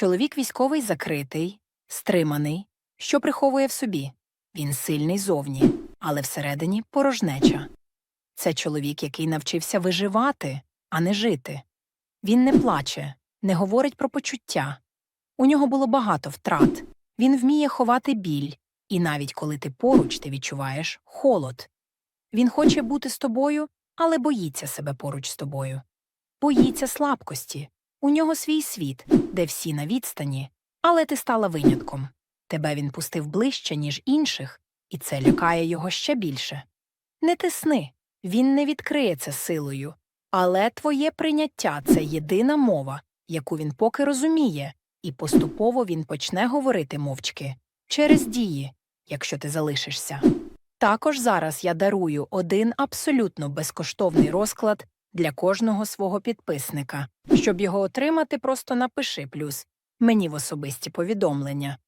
Чоловік військовий закритий, стриманий, що приховує в собі. Він сильний зовні, але всередині порожнеча. Це чоловік, який навчився виживати, а не жити. Він не плаче, не говорить про почуття. У нього було багато втрат. Він вміє ховати біль, і навіть коли ти поруч, ти відчуваєш холод. Він хоче бути з тобою, але боїться себе поруч з тобою. Боїться слабкості. У нього свій світ, де всі на відстані, але ти стала винятком. Тебе він пустив ближче, ніж інших, і це лякає його ще більше. Не тисни, він не відкриє це силою, але твоє прийняття це єдина мова, яку він поки розуміє, і поступово він почне говорити мовчки через дії, якщо ти залишишся. Також зараз я дарую один абсолютно безкоштовний розклад для кожного свого підписника. Щоб його отримати, просто напиши плюс мені в особисті повідомлення.